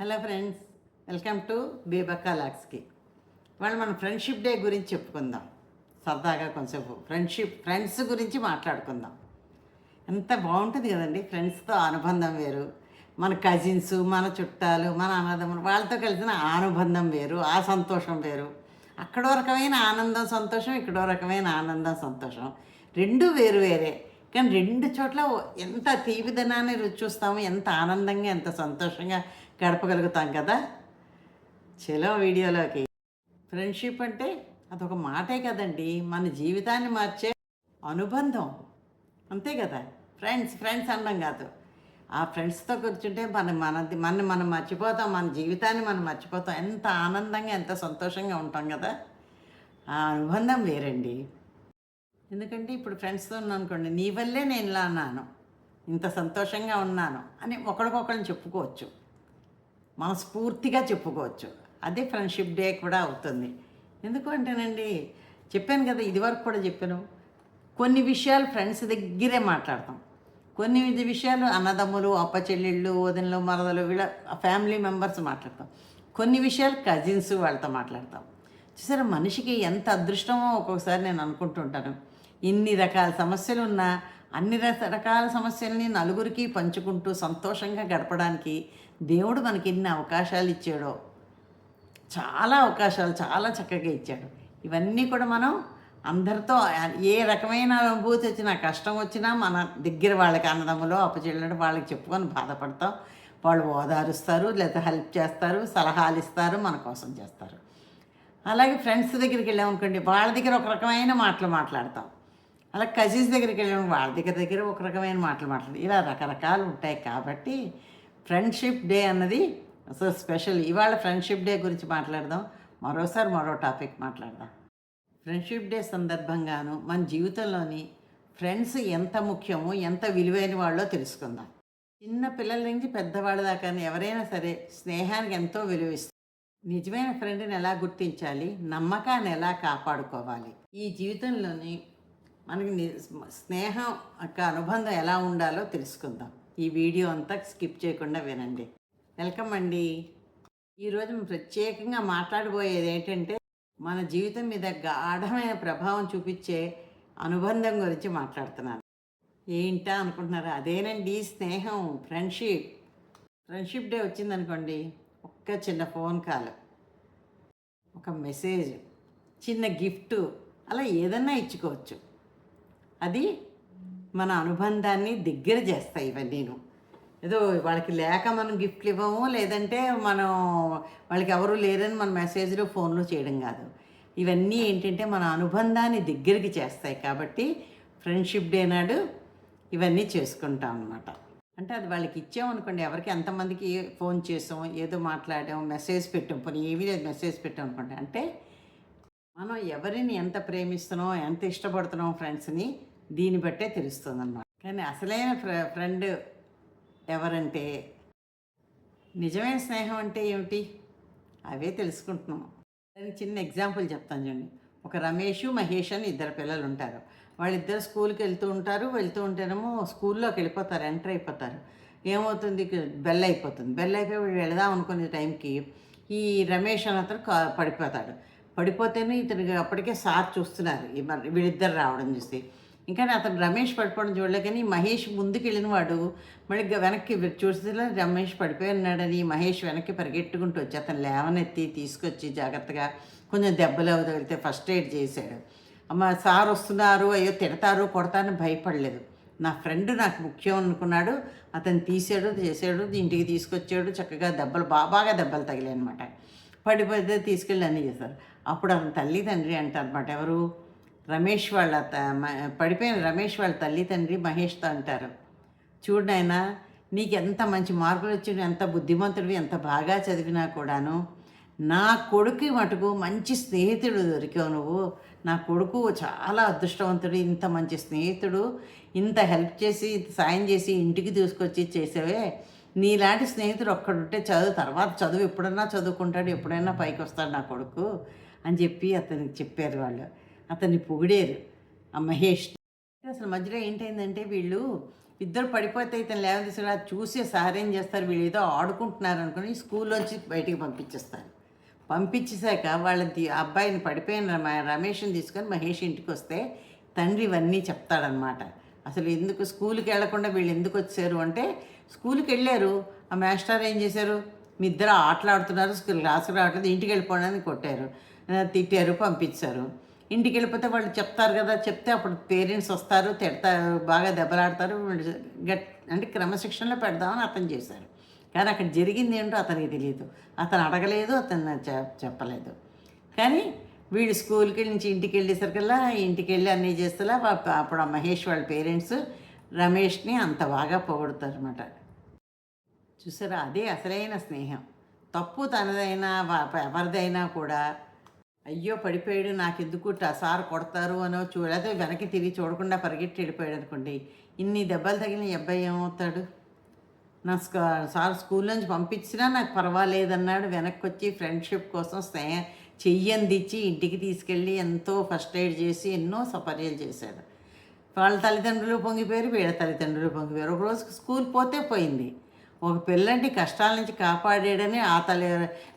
Hello friends welcome to Bibakka లాక్స్కి. వాళ్ళు మన friendship day గురించి చెప్పుకుందాం. సరదాగా కొంచెంసేపు ఫ్రెండ్షిప్ ఫ్రెండ్స్ గురించి మాట్లాడుకుందాం. ఎంత బాగుంటుంది కదండి ఫ్రెండ్స్తో అనుబంధం వేరు. మన కజిన్స్ మన చుట్టాలు మన అన్నదమ్ములు వాళ్ళతో కలిసిన ఆ అనుబంధం వేరు ఆ సంతోషం వేరు. అక్కడో రకమైన ఆనందం సంతోషం ఇక్కడో రకమైన ఆనందం సంతోషం. రెండు వేరు వేరే. కానీ రెండు చోట్ల ఎంత తీపిదనాన్ని రుచి చూస్తాము ఎంత ఆనందంగా ఎంత సంతోషంగా గడపగలుగుతాం కదా? చలో వీడియోలోకి. ఫ్రెండ్షిప్ అంటే అదొక మాటే కదండి. మన జీవితాన్ని మార్చే అనుబంధం. అంతే కదా? ఫ్రెండ్స్ ఫ్రెండ్స్ అనడం కాదు. ఆ ఫ్రెండ్స్తో కూర్చుంటే మన మన మన మనం మర్చిపోతాం మన జీవితాన్ని మనం మర్చిపోతాం. ఎంత ఆనందంగా ఎంత సంతోషంగా ఉంటాం కదా? ఆ అనుబంధం వేరండి. ఎందుకంటే ఇప్పుడు ఫ్రెండ్స్తో అనుకోండి నీ వల్లే నేను ఇలా అన్నాను. ఇంత సంతోషంగా ఉన్నాను అని ఒకరికొకరిని చెప్పుకోవచ్చు. మనస్ఫూర్తిగా చెప్పుకోవచ్చు. అదే ఫ్రెండ్షిప్ డే కూడా అవుతుంది. ఎందుకు అంటేనండి చెప్పాను కదా ఇదివరకు కూడా చెప్పాను కొన్ని విషయాలు ఫ్రెండ్స్ దగ్గరే మాట్లాడతాం. కొన్ని విషయాలు అన్నదమ్ములు అప్ప చెల్లెళ్ళు వదినలు మరదలు వీళ్ళ ఫ్యామిలీ మెంబర్స్ మాట్లాడతాం. కొన్ని విషయాలు కజిన్స్ వాళ్ళతో మాట్లాడతాం. చూసారా మనిషికి ఎంత అదృష్టమో ఒక్కొక్కసారి నేను అనుకుంటుంటాను. ఇన్ని రకాల సమస్యలు ఉన్నా అన్ని రకాల సమస్యల్ని నలుగురికి పంచుకుంటూ సంతోషంగా గడపడానికి దేవుడు మనకి ఎన్ని అవకాశాలు ఇచ్చాడో చాలా అవకాశాలు చాలా చక్కగా ఇచ్చాడు. ఇవన్నీ కూడా మనం అందరితో ఏ రకమైన అనుభూతి వచ్చినా కష్టం వచ్చినా మన దగ్గర వాళ్ళకి అన్నదమ్ములో అప్పచెల్లినట్టు వాళ్ళకి చెప్పుకొని బాధపడతాం. వాళ్ళు ఓదారుస్తారు లేదా హెల్ప్ చేస్తారు సలహాలు ఇస్తారు మన కోసం చేస్తారు. అలాగే ఫ్రెండ్స్ దగ్గరికి వెళ్ళామనుకోండి వాళ్ళ దగ్గర ఒక రకమైన మాటలు మాట్లాడతాం. అలా కజిన్స్ దగ్గరికి వెళ్ళాము వాళ్ళ దగ్గర దగ్గర ఒక రకమైన మాటలు మాట్లాడతాం. ఇలా రకరకాలు ఉంటాయి కాబట్టి ఫ్రెండ్షిప్ డే అన్నది అసలు స్పెషల్. ఇవాళ ఫ్రెండ్షిప్ డే గురించి మాట్లాడదాం. మరోసారి మరో టాపిక్ మాట్లాడదాం. ఫ్రెండ్షిప్ డే సందర్భంగాను మన జీవితంలోని ఫ్రెండ్స్ ఎంత ముఖ్యమో ఎంత విలువైన వాళ్ళో తెలుసుకుందాం. చిన్న పిల్లల నుంచి పెద్దవాళ్ళ దాకా ఎవరైనా సరే స్నేహానికి ఎంతో విలువిస్తారు నిజమైన ఫ్రెండ్ని ఎలా గుర్తించాలి నమ్మకాన్ని ఎలా కాపాడుకోవాలి? ఈ జీవితంలోని మనకి ని- స్నేహం యొక్క అనుబంధం ఎలా ఉండాలో తెలుసుకుందాం. ఈ వీడియో అంతా స్కిప్ చేయకుండా వినండి. వెల్కమ్ అండి. ఈరోజు ప్రత్యేకంగా మాట్లాడబోయేది ఏంటంటే మన జీవితం మీద గాఢమైన ప్రభావం చూపించే అనుబంధం గురించి మాట్లాడుతున్నాను. ఏంటా అనుకుంటున్నారు? అదేనండి స్నేహం ఫ్రెండ్షిప్. ఫ్రెండ్షిప్ డే వచ్చిందనుకోండి ఒక్క చిన్న ఫోన్ కాల్ ఒక మెసేజ్ చిన్న గిఫ్ట్ అలా ఏదన్నా ఇచ్చుకోవచ్చు. అది మన అనుబంధాన్ని దగ్గర చేస్తాయి ఇవన్నీను. ఏదో వాళ్ళకి లేక మనం గిఫ్ట్లు ఇవ్వము లేదంటే మనం వాళ్ళకి ఎవరు లేరని మన మెసేజ్లో ఫోన్లో చేయడం కాదు. ఇవన్నీ ఏంటంటే మన అనుబంధాన్ని దగ్గరికి చేస్తాయి కాబట్టి ఫ్రెండ్షిప్ డే నాడు ఇవన్నీ చేసుకుంటాం అనమాట అంటే అది వాళ్ళకి ఇచ్చామనుకోండి ఎవరికి ఎంతమందికి ఫోన్ చేసాం ఏదో మాట్లాడాం మెసేజ్ పెట్టాం పోనీ ఏమీ లేదు మెసేజ్ పెట్టాం అనుకోండి. అంటే మనం ఎవరిని ఎంత ప్రేమిస్తున్నాం ఎంత ఇష్టపడుతున్నాం ఫ్రెండ్స్ని దీన్ని బట్టే తెలుస్తుంది అన్నమాట కానీ అసలైన ఫ్రె ఫ్రెండ్ ఎవరంటే నిజమైన స్నేహం అంటే ఏమిటి? అవే తెలుసుకుంటున్నాం. దానికి చిన్న ఎగ్జాంపుల్ చెప్తాను చూడండి. ఒక రమేష్ మహేష్ అని ఇద్దరు పిల్లలు ఉంటారు వాళ్ళిద్దరు స్కూల్కి వెళ్తూ ఉంటారు. వెళ్తూ ఉంటేనేమో స్కూల్లోకి వెళ్ళిపోతారు ఎంటర్ అయిపోతారు. ఏమవుతుంది? బెల్ అయిపోతుంది బెల్ అయిపోయి వీళ్ళు వెళదాం అనుకునే టైంకి ఈ రమేష్ అని అతను కా- పడిపోతాడు. పడిపోతేనే ఇతనికి అప్పటికే సార్ చూస్తున్నారు. ఈ మరి వీళ్ళిద్దరు రావడం చూసి. ఇంకా అతను రమేష్ పడిపోవడం చూడలే కానీ మహేష్ ముందుకు వెళ్ళిన వాడు మళ్ళీ వెనక్కి చూస్తే రమేష్ పడిపోయి ఉన్నాడని మహేష్ వెనక్కి పరిగెట్టుకుంటూ వచ్చి అతను లేవనెత్తి తీసుకొచ్చి జాగ్రత్తగా కొంచెం దెబ్బలు అవి ఫస్ట్ ఎయిడ్ చేశాడు. అమ్మ సార్ వస్తున్నారు అయ్యో తిడతారు కొడతారని భయపడలేదు. నా ఫ్రెండ్ నాకు ముఖ్యం అనుకున్నాడు అతను తీసాడు చేసాడు ఇంటికి తీసుకొచ్చాడు చక్కగా దెబ్బలు బాగా దెబ్బలు తగిలాయి అనమాట పడిపోతే తీసుకెళ్ళి అన్నీ చేశారు. అప్పుడు అతని తల్లి తండ్రి అంటారు అనమాట ఎవరు? రమేష్ వాళ్ళ త- మ- పడిపోయిన రమేష్ వాళ్ళ తల్లి తండ్రి మహేష్తో అంటారు. చూడు నీకు ఎంత మంచి మార్కులు వచ్చి ఎంత బుద్ధిమంతుడివి ఎంత బాగా చదివినా కూడాను నా కొడుకు మటుకు మంచి స్నేహితుడు దొరికావు నువ్వు. నా కొడుకు చాలా అదృష్టవంతుడు ఇంత మంచి స్నేహితుడు ఇంత హెల్ప్ చేసి సాయం చేసి ఇంటికి తీసుకొచ్చి చేసేవే. నీలాంటి స్నేహితుడు ఒక్కడుంటే చదువు తర్వాత చదువు ఎప్పుడన్నా చదువుకుంటాడు ఎప్పుడైనా పైకి వస్తాడు నా కొడుకు అని చెప్పి అతనికి చెప్పారు వాళ్ళు. అతన్ని పొగిడేరు. ఆ మహేష్ అసలు మధ్యలో ఏంటైందంటే వీళ్ళు ఇద్దరు పడిపోతే ఇతను లేవదీసారు అది చూసి సహాయం చేస్తారు? వీళ్ళు ఏదో ఆడుకుంటున్నారు అనుకుని స్కూల్లోంచి బయటికి పంపించేస్తారు. పంపించేశాక వాళ్ళ అబ్బాయిని పడిపోయిన రమేష్ని తీసుకొని మహేష్ ఇంటికి వస్తే తండ్రి ఇవన్నీ చెప్తాడనమాట అసలు ఎందుకు స్కూల్కి వెళ్ళకుండా వీళ్ళు ఎందుకు వచ్చారు అంటే స్కూల్కి వెళ్ళారు. ఆ మాస్టర్ ఏం చేశారు? మీ ఇద్దరు ఆటలాడుతున్నారు స్కూల్ క్లాస్కి రావట్లేదు ఇంటికి వెళ్ళిపోవడానికి కొట్టారు. తిట్టారు పంపించారు. ఇంటికి వెళ్ళిపోతే వాళ్ళు చెప్తారు కదా చెప్తే అప్పుడు పేరెంట్స్ వస్తారు తిడతారు బాగా దెబ్బలాడతారు గట్ అంటే క్రమశిక్షణలో పెడదామని అతను చేశారు. కానీ అక్కడ జరిగింది ఏంటో అతనికి తెలియదు. అతను అడగలేదు అతను చెప్పలేదు. కానీ వీడు స్కూల్కి నుంచి ఇంటికి వెళ్ళేసరికల్లా ఇంటికి వెళ్ళి అన్నీ చేస్తేలా వా- అప్పుడు ఆ మహేష్ వాళ్ళ పేరెంట్స్ రమేష్ని అంత బాగా పొగుడుతారు అనమాట చూసారా? అదే అసలైన స్నేహం. తప్పు తనదైనా ఎవరిదైనా కూడా అయ్యో పడిపోయాడు నాకు ఎందుకు సార్ కొడతారు అనో చూడదే వెనక్కి తిరిగి చూడకుండా పరిగెట్టి వెళ్ళిపోయాడు అనుకోండి ఇన్ని దెబ్బలు తగిలిన అబ్బాయి ఏమవుతాడు? నా సార్ స్కూల్ నుంచి పంపించినా నాకు పర్వాలేదన్నాడు వెనక్కి వచ్చి ఫ్రెండ్షిప్ కోసం స్నేహ చెయ్యందిచ్చి ఇంటికి తీసుకెళ్ళి ఎంతో ఫస్ట్ ఎయిడ్ చేసి ఎన్నో సపర్యలు చేశాడు. వాళ్ళ తల్లిదండ్రులు పొంగిపోయారు వీళ్ళ తల్లిదండ్రులు పొంగిపోయారు. ఒక రోజు స్కూల్ పోతే పోయింది. ఒక పిల్లంటి కష్టాల నుంచి కాపాడాడని ఆ తల్లి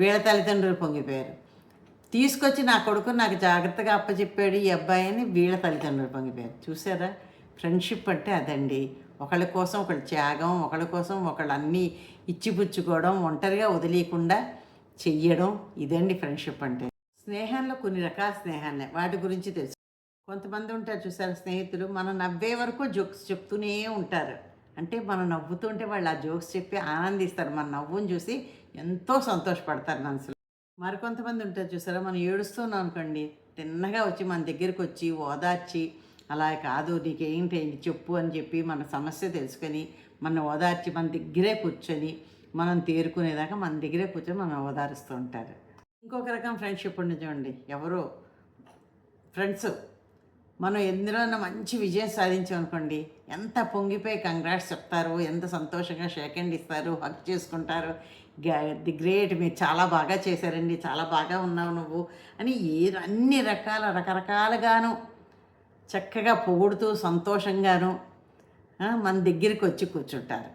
వీళ్ళ తల్లిదండ్రులు పొంగిపోయారు. తీసుకొచ్చి నా కొడుకు నాకు జాగ్రత్తగా అప్పచెప్పాడు ఈ అబ్బాయి అని వీళ్ళ తల్లిదండ్రులు పంగిపోయారు చూసారా ఫ్రెండ్షిప్ అంటే అదండి. ఒకళ్ళ కోసం ఒకళ్ళ త్యాగం ఒకళ్ళ కోసం ఒకళ్ళు అన్నీ ఇచ్చిపుచ్చుకోవడం ఒంటరిగా వదిలేయకుండా చెయ్యడం ఇదండి ఫ్రెండ్షిప్ అంటే. స్నేహంలో కొన్ని రకాల స్నేహాన్ని వాటి గురించి తెలుసు. కొంతమంది ఉంటారు చూసారు స్నేహితులు? మనం నవ్వే వరకు జోక్స్ చెప్తూనే ఉంటారు. అంటే మనం నవ్వుతుంటే వాళ్ళు ఆ జోక్స్ చెప్పి ఆనందిస్తారు. మన నవ్వుని చూసి ఎంతో సంతోషపడతారు మనసులో. మరికొంతమంది ఉంటారు చూసారా? మనం ఏడుస్తున్నాం అనుకోండి తిన్నగా వచ్చి మన దగ్గరికి వచ్చి ఓదార్చి అలా కాదు నీకేంటి చెప్పు అని చెప్పి మన సమస్య తెలుసుకొని మన ఓదార్చి మన దగ్గరే కూర్చొని మనం తేరుకునేదాకా మన దగ్గరే కూర్చొని మనం ఓదారుస్తూ ఉంటారు. ఇంకొక రకం ఫ్రెండ్షిప్ ఉంది చూడండి ఎవరో? ఫ్రెండ్స్. మనం ఎందులోన మంచి విజయం సాధించాం అనుకోండి ఎంత పొంగిపోయి కంగ్రాట్స్ చెప్తారు ఎంత సంతోషంగా షేక్ హ్యాండ్ ఇస్తారు హక్ చేసుకుంటారు ది గ్రేట్ మీరు చాలా బాగా చేశారండి చాలా బాగా ఉన్నావు నువ్వు అని ఏ అన్ని రకాల రకరకాలుగాను చక్కగా పొగుడుతూ సంతోషంగాను మన దగ్గరికి వచ్చి కూర్చుంటారు.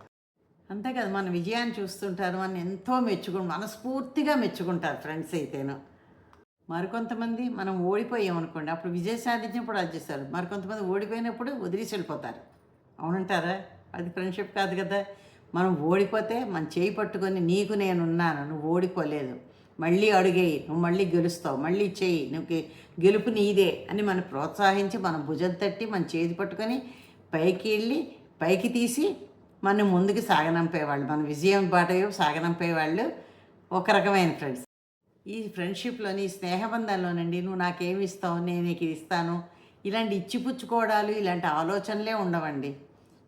అంతే కదా మన విజయాన్ని చూస్తుంటారు మన ఎంతో మెచ్చుకుంటారు మనస్ఫూర్తిగా మెచ్చుకుంటారు ఫ్రెండ్స్ అయితేను. మరికొంతమంది మనం ఓడిపోయాం అనుకోండి అప్పుడు విజయం సాధించినప్పుడు అది చేస్తారు. మరికొంతమంది ఓడిపోయినప్పుడు వదిలేసి వెళ్ళిపోతారు. అవునంటారా? అది ఫ్రెండ్షిప్ కాదు కదా. మనం ఓడిపోతే మన చేయి పట్టుకొని నీకు నేనున్నాను నువ్వు ఓడిపోలేదు. మళ్ళీ అడుగేయి నువ్వు మళ్ళీ గెలుస్తావు మళ్ళీ చేయి నువ్వు గెలుపు నీదే అని మనం ప్రోత్సహించి మన భుజం తట్టి మన చేతి పట్టుకొని పైకి వెళ్ళి పైకి తీసి మనం ముందుకు సాగనంపేవాళ్ళు. మన విజయం బాట సాగనంపేవాళ్ళు ఒక రకమైన ఫ్రెండ్స్ ఈ ఫ్రెండ్షిప్లోని నీ స్నేహబంధంలోనండి నువ్వు నాకేమి ఇస్తావు? నేను నీకు ఇస్తాను. ఇలాంటి ఇచ్చిపుచ్చుకోవడాలు ఇలాంటి ఆలోచనలే ఉండవండి.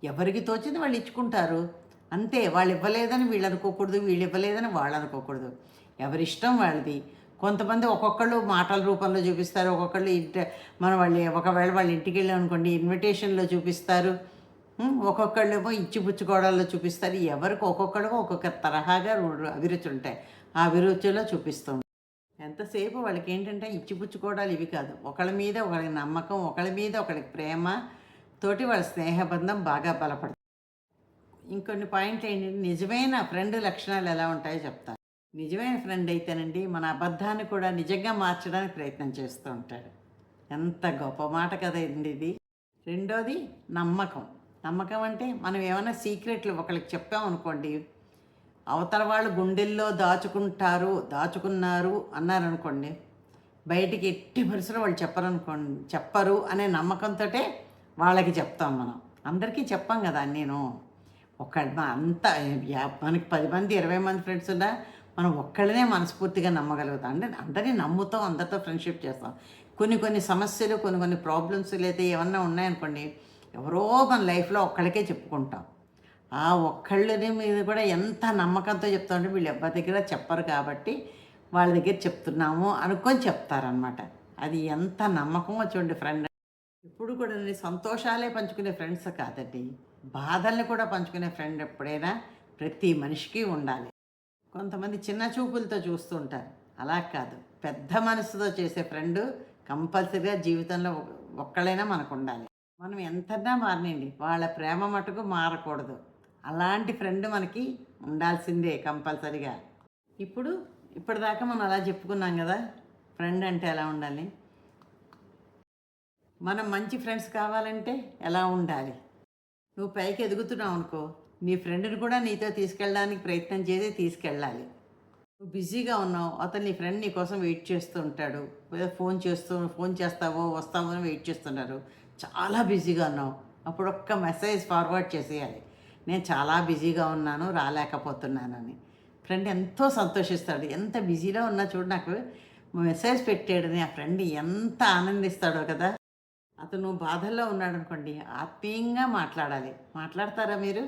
ఎవరికి తోచింది వాళ్ళు ఇచ్చుకుంటారు. అంతే వాళ్ళు ఇవ్వలేదని వీళ్ళు అనుకోకూడదు వీళ్ళు ఇవ్వలేదని వాళ్ళు అనుకోకూడదు ఎవరిష్టం వాళ్ళది. కొంతమంది ఒక్కొక్కళ్ళు మాటల రూపంలో చూపిస్తారు ఒక్కొక్కళ్ళు ఇంట మన వాళ్ళు ఒకవేళ వాళ్ళ ఇంటికి వెళ్ళాం అనుకోండి ఇన్విటేషన్లో చూపిస్తారు. ఒక్కొక్కళ్ళు ఏమో ఇచ్చిపుచ్చుకోవడాల్లో చూపిస్తారు. ఎవరికి ఒక్కొక్కడికి ఒక్కొక్క తరహాగా రు- అభిరుచులు ఉంటాయి. ఆ అభిరుచిలో చూపిస్తుంది ఎంతసేపు వాళ్ళకి ఏంటంటే ఇచ్చిపుచ్చుకోవడాలు ఇవి కాదు. ఒకళ్ళ మీద ఒకళ్ళకి నమ్మకం ఒకళ్ళ మీద ఒకళ్ళకి ప్రేమ తోటి వాళ్ళ స్నేహబంధం బాగా బలపడుతుంది. ఇంకొన్ని పాయింట్లు ఏంటంటే నిజమైన ఫ్రెండ్ లక్షణాలు ఎలా ఉంటాయో చెప్తాను నిజమైన ఫ్రెండ్ అయితేనండి మన అబద్ధాన్ని కూడా నిజంగా మార్చడానికి ప్రయత్నం చేస్తూ ఉంటాడు. ఎంత గొప్ప మాట కదండి ఇది. రెండోది నమ్మకం. నమ్మకం అంటే మనం ఏమైనా సీక్రెట్లు ఒకరికి చెప్పామనుకోండి అవతల వాళ్ళు గుండెల్లో దాచుకుంటారు దాచుకున్నారు అన్నారనుకోండి బయటికి ఎట్టి పరిస్థితుల్లో వాళ్ళు చెప్పరనుకోండి చెప్పరు అనే నమ్మకంతో వాళ్ళకి చెప్తాం మనం. అందరికీ చెప్పాం కదా నేను. ఒక అంత మనకి పది మంది ఇరవై మంది ఫ్రెండ్స్ ఉన్నా మనం ఒక్కళ్ళనే మనస్ఫూర్తిగా నమ్మగలుగుతాం. అంటే అందరినీ నమ్ముతాం అందరితో ఫ్రెండ్షిప్ చేస్తాం. కొన్ని కొన్ని సమస్యలు కొన్ని కొన్ని ప్రాబ్లమ్స్ లేదా ఏమన్నా ఉన్నాయనుకోండి ఎవరో మన లైఫ్లో ఒక్కళ్ళకే చెప్పుకుంటాం. ఆ ఒక్కళ్ళని మీద కూడా ఎంత నమ్మకంతో చెప్తామంటే వీళ్ళు ఎవరి దగ్గర చెప్పరు కాబట్టి వాళ్ళ దగ్గర చెప్తున్నాము అనుకొని చెప్తారనమాట అది ఎంత నమ్మకమో చూడండి ఫ్రెండ్ ఇప్పుడు కూడా సంతోషాలే పంచుకునే ఫ్రెండ్స్ కాదండి. బాధల్ని కూడా పంచుకునే ఫ్రెండ్ ఎప్పుడైనా ప్రతి మనిషికి ఉండాలి. కొంతమంది చిన్న చూపులతో చూస్తూ ఉంటారు. అలా కాదు. పెద్ద మనసుతో చేసే ఫ్రెండ్ కంపల్సరీగా జీవితంలో ఒక్కళ్ళైనా మనకు ఉండాలి. మనం ఎంతన్నా మారనండి వాళ్ళ ప్రేమ మటుకు మారకూడదు. అలాంటి ఫ్రెండ్ మనకి ఉండాల్సిందే కంపల్సరిగా. ఇప్పుడు ఇప్పటిదాకా మనం అలా చెప్పుకున్నాం కదా ఫ్రెండ్ అంటే ఎలా ఉండాలి? మనం మంచి ఫ్రెండ్స్ కావాలంటే ఎలా ఉండాలి? నువ్వు పైకి ఎదుగుతున్నావు అనుకో నీ ఫ్రెండ్ని కూడా నీతో తీసుకెళ్ళడానికి ప్రయత్నం చేసి తీసుకెళ్ళాలి. నువ్వు బిజీగా ఉన్నావు అతను నీ ఫ్రెండ్ నీ కోసం వెయిట్ చేస్తూ ఉంటాడు. ఏదో ఫోన్ చేస్తూ ఫోన్ చేస్తావో వస్తావో అని వెయిట్ చేస్తున్నారు. చాలా బిజీగా ఉన్నావు. అప్పుడు ఒక్క మెసేజ్ ఫార్వర్డ్ చేసేయాలి. నేను చాలా బిజీగా ఉన్నాను రాలేకపోతున్నానని. ఫ్రెండ్ ఎంతో సంతోషిస్తాడు. ఎంత బిజీలో ఉన్నా చూడు నాకు మెసేజ్ పెట్టాడని ఆ ఫ్రెండ్ ఎంత ఆనందిస్తాడో కదా. అతను బాధల్లో ఉన్నాడు అనుకోండి ఆత్మీయంగా మాట్లాడాలి. మాట్లాడతారా మీరు?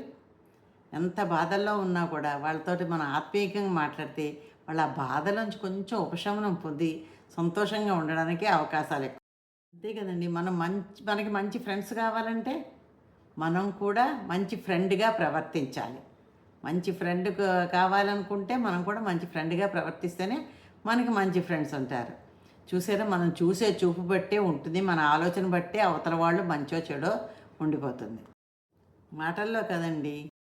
ఎంత బాధల్లో ఉన్నా కూడా వాళ్ళతోటి మనం ఆత్మీయంగా మాట్లాడితే వాళ్ళ ఆ బాధలోంచి కొంచెం ఉపశమనం పొంది సంతోషంగా ఉండడానికి అవకాశాలు ఎక్కువ. అంతే కదండి మనం మంచి మనకి మంచి ఫ్రెండ్స్ కావాలంటే మనం కూడా మంచి ఫ్రెండ్గా ప్రవర్తించాలి. మంచి ఫ్రెండ్ కావాలనుకుంటే మనం కూడా మంచి ఫ్రెండ్గా ప్రవర్తిస్తేనే మనకి మంచి ఫ్రెండ్స్ ఉంటారు. చూసారా? మనం చూసే చూపు బట్టే ఉంటుంది. మన ఆలోచన బట్టే అవతల వాళ్ళు మంచో చెడో ఉండిపోతుంది. మాటల్లో కదండి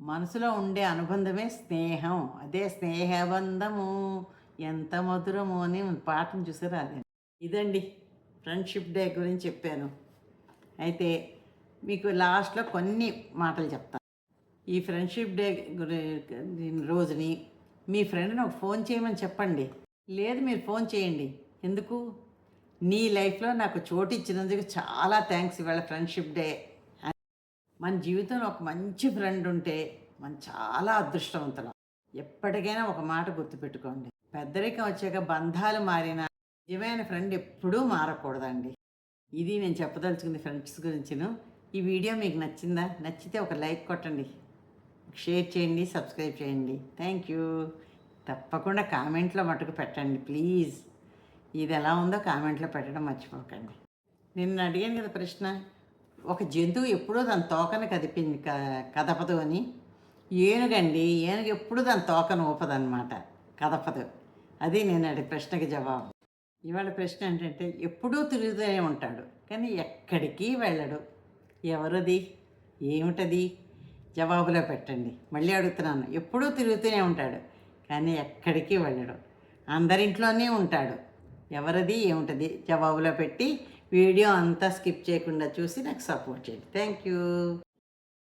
మనసులో ఉండే అనుబంధమే స్నేహం. అదే స్నేహబంధము. ఎంత మధురము అని పాటను చూసారా? అదే ఇదండి ఫ్రెండ్షిప్ డే గురించి చెప్పాను. అయితే మీకు లాస్ట్లో కొన్ని మాటలు చెప్తాను ఈ ఫ్రెండ్షిప్ డే గురి- రోజుని మీ ఫ్రెండ్ని ఒక ఫోన్ చేయమని చెప్పండి. లేదు మీరు ఫోన్ చేయండి. ఎందుకు? నీ లైఫ్లో నాకు చోటు ఇచ్చినందుకు చాలా థ్యాంక్స్ ఇవాళ ఫ్రెండ్షిప్ డే. మన జీవితంలో ఒక మంచి ఫ్రెండ్ ఉంటే మనం చాలా అదృష్టవంతులం. ఎప్పటికైనా ఒక మాట గుర్తుపెట్టుకోండి. పెద్దరికం వచ్చాక బంధాలు మారిన నిజమైన ఫ్రెండ్ ఎప్పుడూ మారకూడదండి. ఇది నేను చెప్పదలుచుకుంది ఫ్రెండ్స్ గురించిను. ఈ వీడియో మీకు నచ్చిందా? నచ్చితే ఒక లైక్ కొట్టండి. షేర్ చేయండి సబ్స్క్రైబ్ చేయండి. Thank you. తప్పకుండా కామెంట్లో మటుకు పెట్టండి ప్లీజ్. ఇది ఎలా ఉందో కామెంట్లో పెట్టడం మర్చిపోకండి. నిన్న అడిగాను కదా ప్రశ్న ఒక జంతువు ఎప్పుడూ దాని తోకను కదిపింది క- కదపదు అని. ఏనుగండి ఏనుగు ఎప్పుడూ దాని తోకను ఊపదన్నమాట కదపదు. అది నేను అడిగి ప్రశ్నకి జవాబు. ఇవాళ ప్రశ్న ఏంటంటే ఎప్పుడూ తిరుగుతూనే ఉంటాడు కానీ ఎక్కడికి వెళ్ళడు. ఎవరది? ఏమిటది? జవాబులో పెట్టండి. మళ్ళీ అడుగుతున్నాను ఎప్పుడూ తిరుగుతూనే ఉంటాడు కానీ ఎక్కడికి వెళ్ళడు. అందరింట్లోనే ఉంటాడు. ఎవరిది ఏముంటుంది జవాబులో పెట్టి వీడియో అంతా స్కిప్ చేయకుండా చూసి నాకు సపోర్ట్ చేయండి. Thank you.